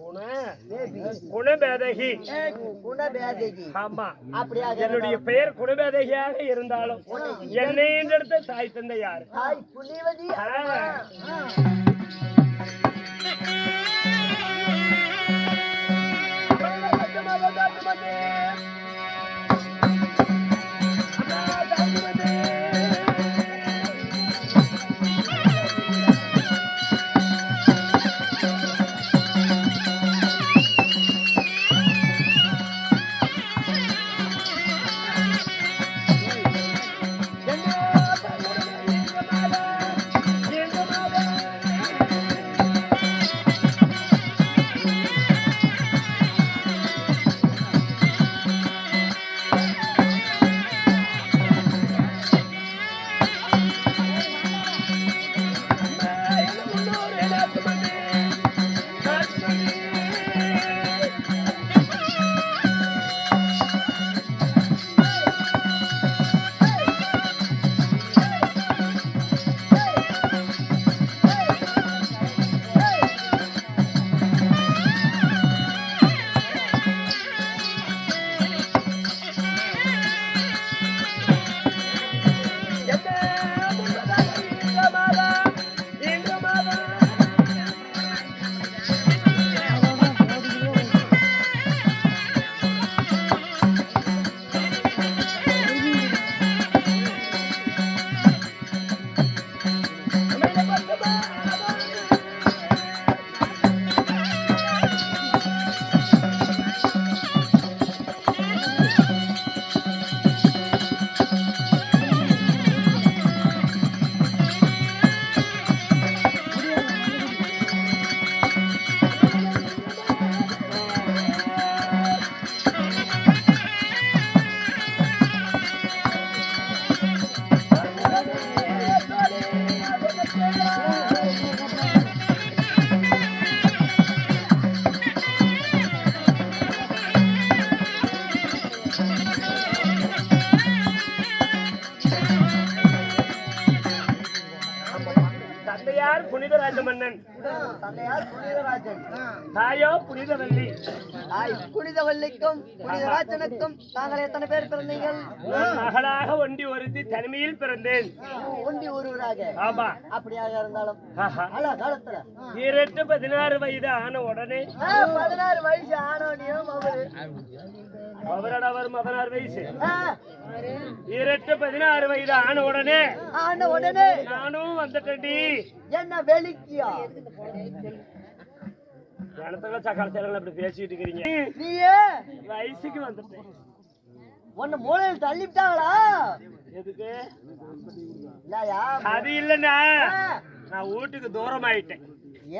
குணபேதகி. குணபேதகி. ஆமா. அப்படியாக என்னுடைய பெயர் குணபேதகியாக இருந்தாலும் என்னை என்றெடுத்த தாய் தந்தை யாரு? தாய் ஆ. தந்தையார் புனிதராஜ மன்னன் தாயோ புனிதவல்லி. புனிதவல்லிக்கும் புனிதராஜனுக்கும் தாங்கள் எத்தனை பேர் பிறந்தீங்கள் நான் மகளாக ஒண்டி ஒருத்தி தனிமையில் பிறந்தேன். ஒண்டி ஒருவராக. ஆமா. அப்படியாக இருந்தாலும் காலத்துல. பதினாறு வயது ஆன உடனே பதினாறு வயசு ஆனோனியும் அவரு. அவரோட வரும் பதினாறு வயசு. ஆ, ஈரெட்டு பதினாறு வயது ஆன உடனே ஆன உடனே நானும் வந்துட்டேன்டி. என்ன வெளிக்கியா? இடத்துல சக்கால சேலங்கள் அப்படி பேசிட்டு இருக்கிறீங்க. நீயே? வயசுக்கு வந்துட்டேன். உன்னை மூலையில் தள்ளிவிட்டாங்களா? எதுக்கு? இல்லையா? அது இல்லைண்ணா. நான் வீட்டுக்கு தூரம் ஆயிட்டேன்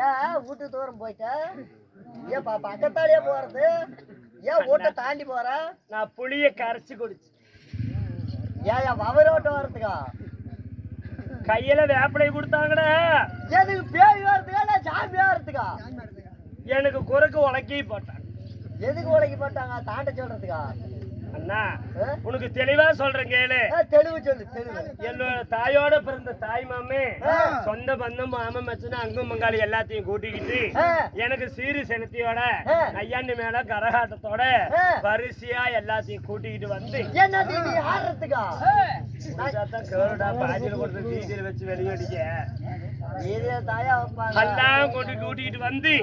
ஏன் வீட்டு தூரம் போயிட்ட? ஏன் பக்கத்தாலேயே போறது? ஏன் வீட்டை தாண்டி போற? நான் புளிய கரைச்சு குடிச்சு. ஏன் வவரோட்டம் வர்றதுக்கா? கையில வேப்பிலை கொடுத்தாங்கடா. எதுக்கு பேய் வர்றதுக்கா இல்ல சாமி வர்றதுக்கா? எனக்கு குறுக்கு உலக்கி போட்டான் எதுக்கு உடைக்கி போட்டாங்க? தாண்ட சொல்றதுக்கா? அண்ணா? உனக்கு தெளிவா சொல்றேன் கேளு தெளிவு சொல்லு தெளிவு என்னோட தாயோட பிறந்த தாய் மாமே. சொந்த பந்தம் மாமன் மச்சன அங்கும் மங்காளி எல்லாத்தையும் கூட்டிக்கிட்டு எனக்கு சீரு செலுத்தியோட ஆ. கையாண்டு மேல கரகாட்டத்தோட. வரிசையா எல்லாத்தையும் கூட்டிக்கிட்டு வந்து என்னது நீ ஆடுறதுக்கா எல்லாம் கொண்டு கூட்டிக்கிட்டு வந்து.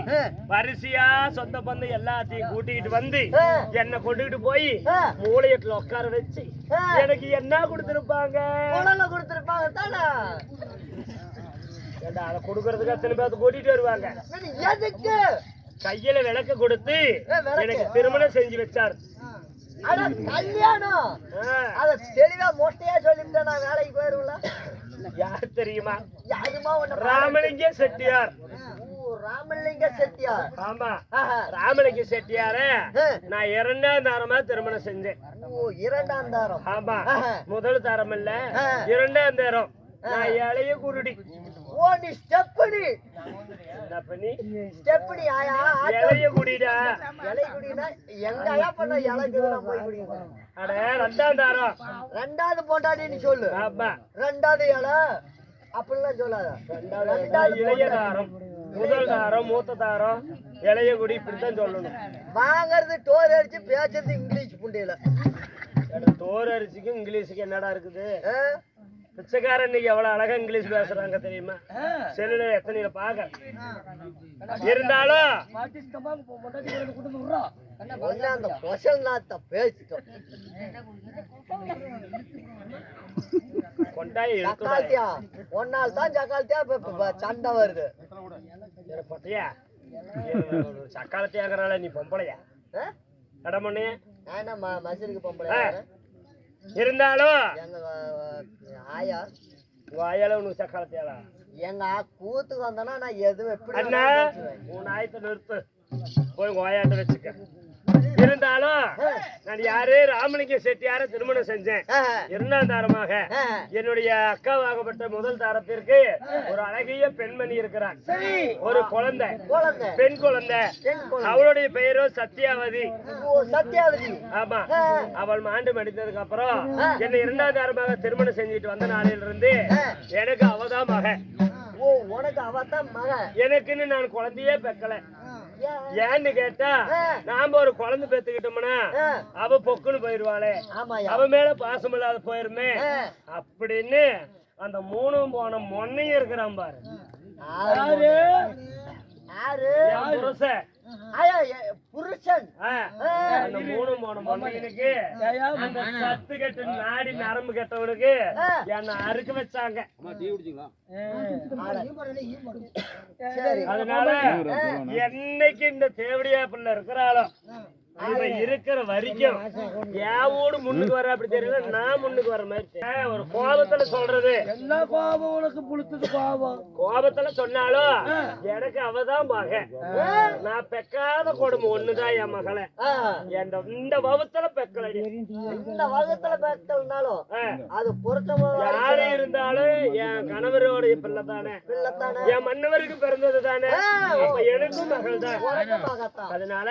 வரிசையா சொந்த பந்தம் எல்லாத்தையும் கூட்டிக்கிட்டு வந்து. என்ன கொண்டுகிட்டு போய். மூளையத்துல உட்கார வச்சு. எனக்கு என்ன கொடுத்திருப்பாங்க கொடுத்துருப்பாங்க தானே ஏண்டா, அதை கொடுக்கறதுக்கு அத்தனை பேர்த்து கூட்டிட்டு வருவாங்க கையில விளக்கு கொடுத்து. எனக்கு திருமணம் செஞ்சு வச்சார் அட கல்யாணம். அத தெளிவா மொட்டையா சொல்லிவிட்டேன் நான் வேலைக்கு போயிருவேன்ல. யார் தெரியுமா? யாருமா ராமலிங்க செட்டியார். ஓ, ராமலிங்க செட்டியார். ஆமா. ராமலிங்க செட்டியார. நான் இரண்டாம் தாரமா திருமணம் செஞ்சேன். ஓ இரண்டாம் தாரம். ஆமா. முதல் தாரம் இல்ல. இரண்டாம் தாரம். நான் இளைய குருடி. ஓ நீ ஸ்டெப்படி என்ன பண்ணி ஸ்டெப்படி ஆயா இளைய குடிடா? இலை குடினா எங்க ஐயா பண்ண இலக்குதுல போய் குடிக்கணும் அட ரெண்டாம் தாரம் ரெண்டாவது பொண்டாட்டின்னு சொல்லு. ஆமா. ரெண்டாவது இலை. அப்படிலாம் சொல்லாத. ரெண்டாவது இளைய தாரம். முதல் தாரம் மூத்த தாரம். இளைய குடி இப்படித்தான் சொல்லணும். வாங்குறது டோர் அடிச்சு பேசுறது இங்கிலீஷ் புண்டையில. ஏடா, தோர் அரிசிக்கும் இங்கிலீஷுக்கு என்னடா இருக்குது? பிச்சைக்காரன் இன்னைக்கு எவ்வளவு அழகா இங்கிலீஷ் பேசுறாங்க தெரியுமா? செல்லுல எத்தனையில பாக்க இருந்தாலும் ஒன்னு அந்த பொசல் நாத்த பேசிட்டோம். கொண்டாய் எடுத்து ஜக்கால்த்தியா? ஒன்னால் தான் ஜக்கால்த்தியா சண்டை வருது. பட்டியா சக்காலத்தையாங்கிறால நீ பொம்பளையா? ஆ? கடமண்ணே நான் என்ன ம- மசருக்கு பொம்பளை? இருந்தாலும் எங்க ஆயா வாயால உனக்கு சக்காலத்தையாளா எங்க ஆ- கூத்துக்கு வந்தனா நான் எதுவும் எப்படி. உன் ஆயத்தை நிறுத்து. போய் வாயாட்ட வச்சுக்க. இருந்தாலும் நான் யாரு? ராமலிங்க செட்டியார திருமணம் செஞ்சேன். இரண்டாம் தாரமாக. என்னுடைய அக்காவாகப்பட்ட முதல் தாரத்திற்கு ஒரு அழகிய பெண்மணி இருக்கிறார். ஒரு குழந்தை. பெண் குழந்தை. அவளுடைய பெயரோ சத்யாவதி. சத்யாவதி. ஆமா. அவள் மாண்டு மடிந்ததுக்கு அப்புறம் என்னை இரண்டாம் தாரமாக திருமணம் செஞ்சுட்டு வந்த நாளில இருந்து எனக்கு அவதான் மகன். ஓ உனக்கு அவதான் மகன். எனக்குன்னு நான் குழந்தையே பெக்கல? ஏன்னு கேட்டா. நாம ஒரு குழந்தை பெத்துக்கிட்டோம்னா. அவ பொக்குன்னு போயிருவாளே அவ மேல பாசம் இல்லாத போயிருமே. அப்படின்னு அந்த மூணும் போன மொன்னையும் இருக்கிறான் பாரு யாரு யாரு புருஷன். புருஷன். போன மொன்னையனுக்கு அந்த சத்து கெட்ட நாடி நரம்பு கெட்டவனுக்கு. என்ன அறுக்க வச்சாங்க. சரி அதனால என்னைக்கு இந்த தேவடியா பிள்ளை இருக்கிறாளோ இவ இருக்கிற வரைக்கும் என் ஊடு முன்னுக்கு வர அப்படி தெரியல நான் முன்னுக்கு வர மாதிரி. ஒரு கோபத்துல சொல்றது. என்ன கோபம் உனக்கு புளுத்தது கோபம்? கோபத்துல சொன்னாலும் எனக்கு அவதான் மகன் நான் பெக்காத கொடுமை ஒண்ணுதான் என் மகளை. என் இந்த வகுத்துல பெக்கலடி இந்த வகுத்துல பெற்றவனாலும் ஆ. அது பொருத்தமா யாரு இருந்தாலும் என் கணவரோடைய பிள்ளை தானே பிள்ளைத்தானே என் மன்னவருக்கு பிறந்தது தானே எனக்கும் மகள் தான் அதனால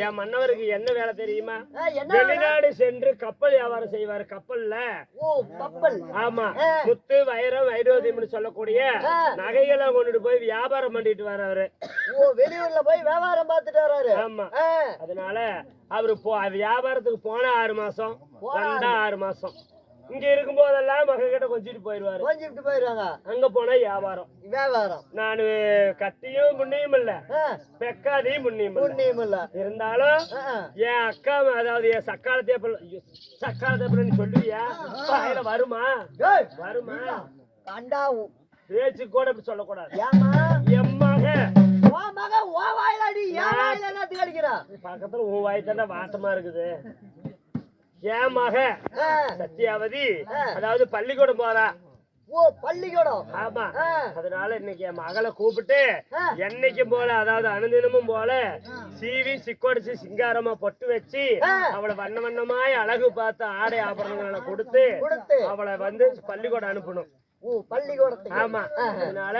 என் மன்னவருக்கு என்ன வேலை தெரியுமா? வெளிநாடு சென்று கப்பல் வியாபாரம் செய்வாரு. கப்பல்ல. கப்பல். ஆமா. முத்து வைரம் வைரோதியம்னு சொல்லக்கூடிய நகைகளை கொண்டுட்டு போய் வியாபாரம் பண்ணிட்டு வர்றவரு ஓ வெளியூர்ல போய் வியாபாரம் பார்த்துட்டு வர்றாரு ஆமா. அதனால அவரு போ வியாபாரத்துக்கு போன ஆறு மாசம் வந்தா ஆறு மாசம். இங்க இருக்கும் போதெல்லாம் மக கிட்ட கொஞ்சிட்டு போயிருவாரு கொஞ்சிட்டு போயிருவாங்க அங்க போனா வியாபாரம். வியாபாரம். நானு கட்டியும் புண்ணியம் இல்ல. பெக்காதையும் புண்ணியம் இல்ல. புண்ணியம் இல்ல. இருந்தாலும். என் அக்கா அதாவது என் சக்காலத்தே பிள்ளை ஐயோ, சக்காலத்தே பிள்ளைன்னு சொல்லுவியா? வாயில வருமா? வருமா? கண்டா பேச்சு கூட இப்படி சொல்லக்கூடாது. ஏம்மா? என் மகன் ஓ மக ஓ வாயிலாடி ஏன் வாயில என்னத்துக்கு அடிக்கிறான் பக்கத்துல உன் வாய் தாண்டா வாட்டமா இருக்குது. ஆ, சத்யாவதி அதாவது பள்ளிக்கூடம் போறா. ஓ பள்ளிக்கூடம். ஆமா. அதனால இன்னைக்கு என் மகளை கூப்பிட்டு. என்னைக்கும் போல அதாவது அனுதினமும் போல சீவி சிக்கொடிச்சு சிங்காரமா பொட்டு வச்சு. அவளை வண்ண வண்ணமாய் அழகு பார்த்து ஆடை ஆபரணங்களை கொடுத்து. அவளை வந்து பள்ளிக்கூடம் அனுப்பணும். பள்ளிக்கூடத்துக்கு. ஆமா. அதனால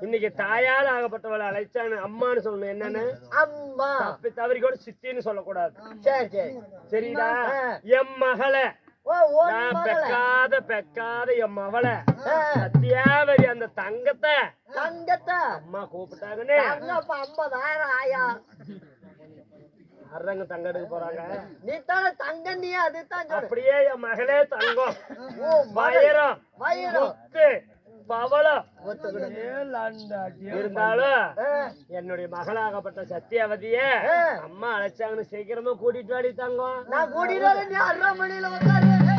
இன்னைக்கு தாயால் ஆகப்பட்டவளை அழைச்சான்னு அம்மான்னு சொல்லணும் என்னன்னு? அம்மா. தப்பி தவறி கூட சித்தின்னு சொல்லக்கூடாது. சரி சரி. சரிடா. என் மகளை. நான் மகள. பெக்காத பெக்காத என் மவளை ஆ, சத்தியாவதி அந்த தங்கத்தை. தங்கத்தை. அம்மா கூப்பிட்டாங்கன்னு. தங்கப்ப ஐம்பதாயிரம் ஆயா. அறங்க தங்க எடுக்க போறாங்க? நீ தானே தங்க நீ அதுதான் சொல்லு அப்படியே என் மகளே தங்கம். வயிறம் முத்து பவளம். ஒத்துக்கிடு இருந்தாலும் என்னுடைய மகளாகப்பட்ட சத்தியாவதிய. அம்மா அழைச்சாங்கன்னு சீக்கிரமா கூட்டிட்டு வாடி தங்கம். நான் கூட்டிட்டு வரேன் நீ அரை மணியில வந்து